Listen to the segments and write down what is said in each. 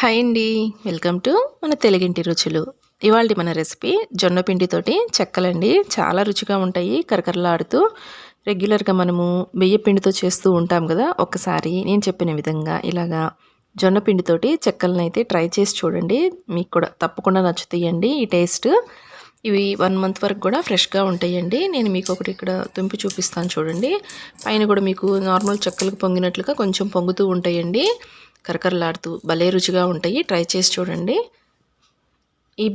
Hi అండి. Welcome to మన తెలుగింటి రుచులు. ఇవాళ మన రెసిపీ జొన్న పిండితోటి చెక్కలండి. చాలా రుచిగా ఉంటాయి. కరకరలాడుతూ రెగ్యులర్గా మనము బియ్య పిండితో చేస్తూ ఉంటాం కదా ఒక్కసారి నేను చెప్పిన విధంగా ఇలాగా జొన్న పిండితోటి చెక్కలను అయితే ట్రై చేసి చూడండి. మీకు కూడా తప్పకుండా నచ్చుతాయండి ఈ టేస్ట్. ఇవి వన్ మంత్ వరకు కూడా ఫ్రెష్గా ఉంటాయండి. నేను మీకు ఒకటి ఇక్కడ తుంపి చూపిస్తాను చూడండి. పైన కూడా మీకు నార్మల్ చెక్కలకు పొంగినట్లుగా కొంచెం పొంగుతూ ఉంటాయండి. కరకరలాడుతూ భలే రుచిగా ఉంటాయి. ట్రై చేసి చూడండి. ఈ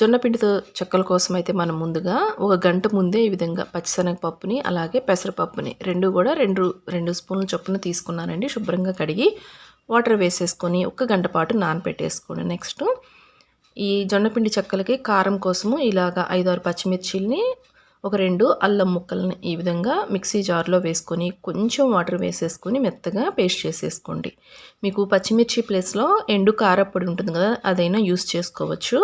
జొన్న పిండితో చెక్కల కోసం అయితే మనం ముందుగా ఒక గంట ముందే ఈ విధంగా పచ్చిశనగపప్పుని అలాగే పెసరపప్పుని రెండు కూడా రెండు రెండు స్పూన్ల చొప్పున తీసుకున్నానండి. శుభ్రంగా కడిగి వాటర్ వేసేసుకొని ఒక గంట పాటు నానపెట్టేసుకోండి. నెక్స్ట్ ఈ జొన్నపిండి చెక్కలకి కారం కోసము ఇలాగ ఐదారు పచ్చిమిర్చిల్ని ఒక రెండు అల్లం ముక్కల్ని ఈ విధంగా మిక్సీ జార్లో వేసుకొని కొంచెం వాటర్ వేసేసుకొని మెత్తగా పేస్ట్ చేసేసుకోండి. మీకు పచ్చిమిర్చి ప్లేస్లో ఎండు కారప్పొడి ఉంటుంది కదా అదైనా యూస్ చేసుకోవచ్చు.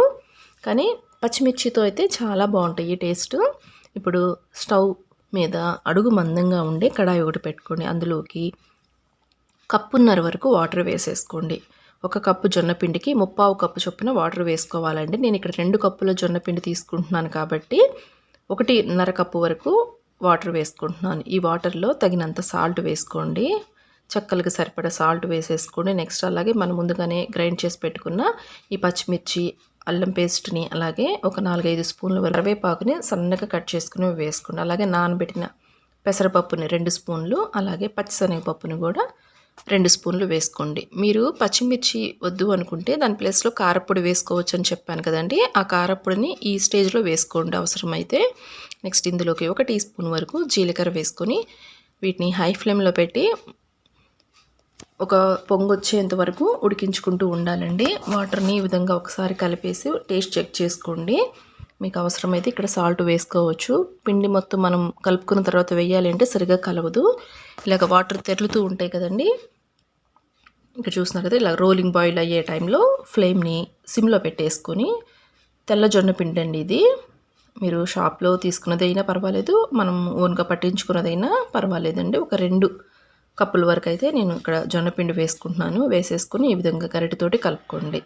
కానీ పచ్చిమిర్చితో అయితే చాలా బాగుంటాయి టేస్ట్. ఇప్పుడు స్టవ్ మీద అడుగు మందంగా ఉండే కడాయి ఒకటి పెట్టుకోండి. అందులోకి కప్పున్నర వరకు వాటర్ వేసేసుకోండి. ఒక కప్పు జొన్నపిండికి ముప్పావు కప్పు చొప్పున వాటర్ వేసుకోవాలండి. నేను ఇక్కడ రెండు కప్పుల జొన్నపిండి తీసుకుంటున్నాను కాబట్టి ఒకటిన్నర కప్పు వరకు వాటర్ వేసుకుంటున్నాను. ఈ వాటర్లో తగినంత సాల్ట్ వేసుకోండి. చక్కలకి సరిపడా సాల్ట్ వేసేసుకోండి. నెక్స్ట్ అలాగే మనం ముందుగానే గ్రైండ్ చేసి పెట్టుకున్న ఈ పచ్చిమిర్చి అల్లం పేస్ట్ని అలాగే ఒక నాలుగైదు స్పూన్ల కరివేపాకుని సన్నగా కట్ చేసుకుని వేసుకోండి. అలాగే నానబెట్టిన పెసరపప్పుని రెండు స్పూన్లు అలాగే పచ్చిశనగపప్పుని కూడా రెండు స్పూన్లు వేసుకోండి. మీరు పచ్చిమిర్చి వద్దు అనుకుంటే దాని ప్లేస్లో కారపొడి వేసుకోవచ్చు అని చెప్పాను కదండి. ఆ కారపొడిని ఈ స్టేజ్లో వేసుకోండి అవసరమైతే. నెక్స్ట్ ఇందులోకి ఒక టీ స్పూన్ వరకు జీలకర్ర వేసుకొని వీటిని హై ఫ్లేమ్లో పెట్టి ఒక పొంగు వచ్చేంత వరకు ఉడికించుకుంటూ ఉండాలండి. వాటర్ని ఈ విధంగా ఒకసారి కలిపేసి టేస్ట్ చెక్ చేసుకోండి. మీకు అవసరమైతే ఇక్కడ సాల్ట్ వేసుకోవచ్చు. పిండి మొత్తం మనం కలుపుకున్న తర్వాత వేయాలి అంటే సరిగా కలవదు. ఇలాగ వాటర్ తెరులుతూ ఉంటాయి కదండి. ఇక్కడ చూస్తున్నారు కదా ఇలా రోలింగ్ బాయిల్ అయ్యే టైంలో ఫ్లేమ్ని సిమ్లో పెట్టేసుకొని తెల్ల జొన్న పిండి అండి ఇది. మీరు షాప్లో తీసుకున్నదైనా పర్వాలేదు మనం ఓన్గా పట్టించుకున్నదైనా పర్వాలేదండి. ఒక రెండు కప్పుల వరకు అయితే నేను ఇక్కడ జొన్నపిండి వేసుకుంటున్నాను. వేసేసుకుని ఈ విధంగా గరిటెతోటి కలుపుకోండి.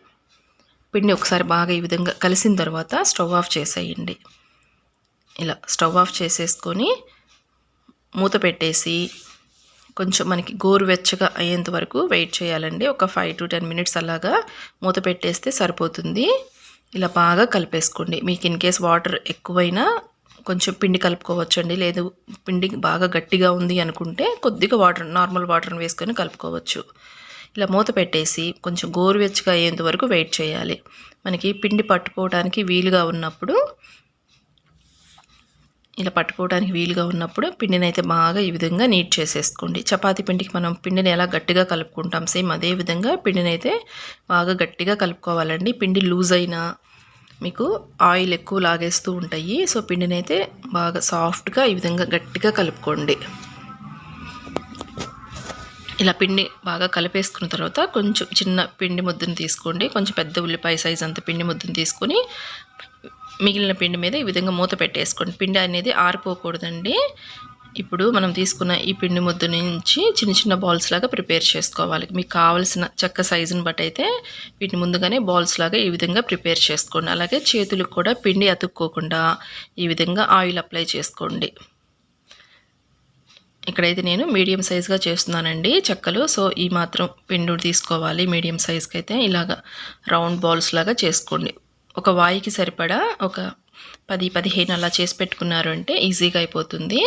పిండి ఒకసారి బాగా ఈ విధంగా కలిసిన తర్వాత స్టవ్ ఆఫ్ చేసేయండి. ఇలా స్టవ్ ఆఫ్ చేసేసుకొని మూత పెట్టేసి కొంచెం మనకి గోరువెచ్చగా అయ్యేంత వరకు వెయిట్ చేయాలండి. ఒక ఫైవ్ టు టెన్ మినిట్స్ అలాగా మూత పెట్టేస్తే సరిపోతుంది. ఇలా బాగా కలిపేసుకోండి. మీకు ఇన్ కేస్ వాటర్ ఎక్కువైనా కొంచెం పిండి కలుపుకోవచ్చండి. లేదు పిండి బాగా గట్టిగా ఉంది అనుకుంటే కొద్దిగా వాటర్ నార్మల్ వాటర్ని వేసుకొని కలుపుకోవచ్చు. ఇలా మూత పెట్టేసి కొంచెం గోరువెచ్చగా అయ్యేంత వరకు వెయిట్ చేయాలి. మనకి పిండి పట్టుకోవడానికి వీలుగా ఉన్నప్పుడు ఇలా పట్టుకోవడానికి వీలుగా ఉన్నప్పుడు పిండిని అయితే బాగా ఈ విధంగా నీట్ చేసేసుకోండి. చపాతీ పిండికి మనం పిండిని ఎలా గట్టిగా కలుపుకుంటాం సేమ్ అదే విధంగా పిండిని అయితే బాగా గట్టిగా కలుపుకోవాలండి. పిండి లూజ్ అయినా మీకు ఆయిల్ ఎక్కువ లాగేస్తూ ఉంటాయి. సో పిండిని అయితే బాగా సాఫ్ట్గా ఈ విధంగా గట్టిగా కలుపుకోండి. ఇలా పిండి బాగా కలిపేసుకున్న తర్వాత కొంచెం చిన్న పిండి ముద్దను తీసుకోండి. కొంచెం పెద్ద ఉల్లిపాయ సైజ్ అంత పిండి ముద్దను తీసుకొని మిగిలిన పిండి మీద ఈ విధంగా మూత పెట్టేసుకోండి. పిండి అనేది ఆరిపోకూడదండి. ఇప్పుడు మనం తీసుకున్న ఈ పిండి ముద్ద నుంచి చిన్న చిన్న బాల్స్ లాగా ప్రిపేర్ చేసుకోవాలి. మీకు కావాల్సిన చెక్క సైజుని బట్టి అయితే వీటిని ముందుగానే బాల్స్ లాగా ఈ విధంగా ప్రిపేర్ చేసుకోండి. అలాగే చేతులకు కూడా పిండి అతుక్కోకుండా ఈ విధంగా ఆయిల్ అప్లై చేసుకోండి. ఇక్కడైతే నేను మీడియం సైజ్గా చేస్తున్నానండి చెక్కలు. సో ఈ మాత్రం పిండి తీసుకోవాలి. మీడియం సైజ్కి అయితే ఇలాగ రౌండ్ బాల్స్ లాగా చేసుకోండి. ఒక వాయికి సరిపడా ఒక పది పదిహేను అలా చేసి పెట్టుకున్నారు అంటే ఈజీగా అయిపోతుంది.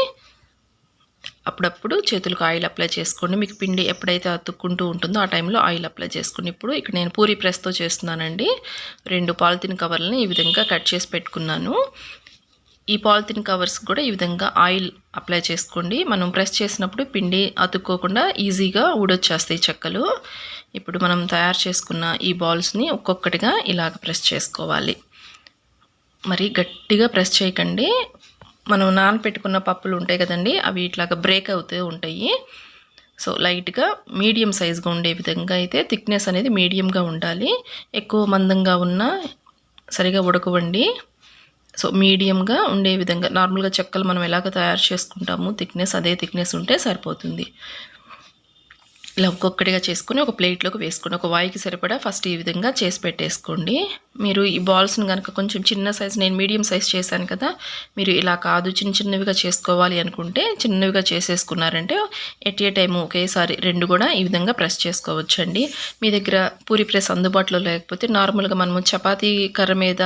అప్పుడప్పుడు చేతులకు ఆయిల్ అప్లై చేసుకోండి. మీకు పిండి ఎప్పుడైతే అతుక్కుంటూ ఉంటుందో ఆ టైంలో ఆయిల్ అప్లై చేసుకోండి. ఇప్పుడు ఇక్కడ నేను పూరి ప్రెస్తో చేస్తున్నానండి. రెండు పాలిథిన్ కవర్లని ఈ విధంగా కట్ చేసి పెట్టుకున్నాను. ఈ పాలిథిన్ కవర్స్ కూడా ఈ విధంగా ఆయిల్ అప్లై చేసుకోండి. మనం ప్రెస్ చేసినప్పుడు పిండి అతుక్కోకుండా ఈజీగా ఊడొచ్చేస్తాయి చెక్కలు. ఇప్పుడు మనం తయారు చేసుకున్న ఈ బాల్స్ని ఒక్కొక్కటిగా ఇలాగ ప్రెస్ చేసుకోవాలి. మరి గట్టిగా ప్రెస్ చేయకండి. మనం నానపెట్టుకున్న పప్పులు ఉంటాయి కదండి అవి ఇట్లాగా బ్రేక్ అవుతూ ఉంటాయి. సో లైట్గా మీడియం సైజ్గా ఉండే విధంగా అయితే థిక్నెస్ అనేది మీడియంగా ఉండాలి. ఎక్కువ మందంగా ఉన్న సరిగా ఉడకవండి. సో మీడియంగా ఉండే విధంగా నార్మల్గా చెక్కలు మనం ఎలాగ తయారు చేసుకుంటాము థిక్నెస్ అదే థిక్నెస్ ఉంటే సరిపోతుంది. ఇలా ఒక్కొక్కటిగా చేసుకుని ఒక ప్లేట్లోకి వేసుకుని ఒక వాయికి సరిపడా ఫస్ట్ ఈ విధంగా చేసి పెట్టేసుకోండి. మీరు ఈ బాల్స్ని కనుక కొంచెం చిన్న సైజ్ నేను మీడియం సైజ్ చేశాను కదా మీరు ఇలా కాదు చిన్న చిన్నవిగా చేసుకోవాలి అనుకుంటే చిన్నవిగా చేసేసుకున్నారంటే ఎట్ ఏ టైం ఒకేసారి రెండు కూడా ఈ విధంగా ప్రెస్ చేసుకోవచ్చండి. మీ దగ్గర పూరి ప్రెస్ అందుబాటులో లేకపోతే నార్మల్గా మనము చపాతీ కర్ర మీద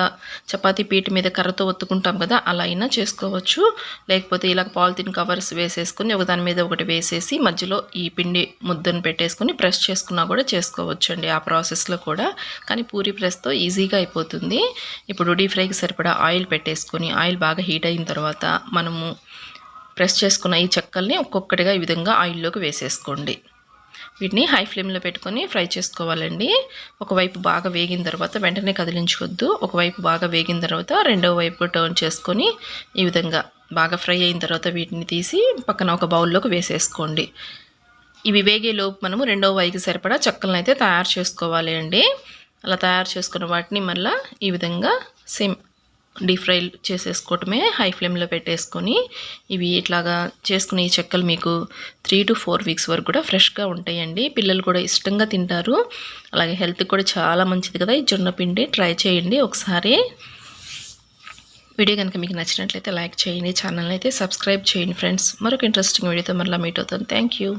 చపాతీ పీట మీద కర్రతో ఒత్తుకుంటాం కదా అలా అయినా చేసుకోవచ్చు. లేకపోతే ఇలా పాలిథిన్ కవర్స్ వేసేసుకొని ఒకదాని మీద ఒకటి వేసేసి మధ్యలో ఈ పిండి ముద్దను పెట్టేసుకొని ప్రెస్ చేసుకున్నా కూడా చేసుకోవచ్చండి ఆ ప్రాసెస్లో కూడా. కానీ పూరి ప్రెస్తో ఈజీగా అయిపోతుంది. ఇప్పుడు డీప్ ఫ్రైకి సరిపడా ఆయిల్ పెట్టేసుకొని ఆయిల్ బాగా హీట్ అయిన తర్వాత మనము ప్రెస్ చేసుకున్న ఈ చెక్కల్ని ఒక్కొక్కటిగా ఈ విధంగా ఆయిల్లోకి వేసేసుకోండి. వీటిని హై ఫ్లేమ్లో పెట్టుకొని ఫ్రై చేసుకోవాలండి. ఒకవైపు బాగా వేగిన తర్వాత వెంటనే కదిలించుకోవద్దు ఒకవైపు బాగా వేగిన తర్వాత రెండవ వైపు టర్న్ చేసుకొని ఈ విధంగా బాగా ఫ్రై అయిన తర్వాత వీటిని తీసి పక్కన ఒక బౌల్లోకి వేసేసుకోండి. ఇవి వేగేలోపు మనము రెండవ వైకి సరిపడా చెక్కలను అయితే తయారు చేసుకోవాలి అండి. అలా తయారు చేసుకున్న వాటిని మళ్ళీ ఈ విధంగా సేమ్ డీప్ ఫ్రై చేసేసుకోవటమే హై ఫ్లేమ్లో పెట్టేసుకొని ఇవి ఇట్లాగా చేసుకునే ఈ చెక్కలు మీకు త్రీ టు ఫోర్ వీక్స్ వరకు కూడా ఫ్రెష్గా ఉంటాయండి. పిల్లలు కూడా ఇష్టంగా తింటారు. అలాగే హెల్త్ కూడా చాలా మంచిది కదా. ఈ జొన్న పిండి ట్రై చేయండి ఒకసారి. వీడియో కనుక మీకు నచ్చినట్లయితే లైక్ చేయండి. ఛానల్ అయితే సబ్స్క్రైబ్ చేయండి ఫ్రెండ్స్. మరొక ఇంట్రెస్టింగ్ వీడియోతో మరలా మీట్ అవుతాను థ్యాంక్ యూ.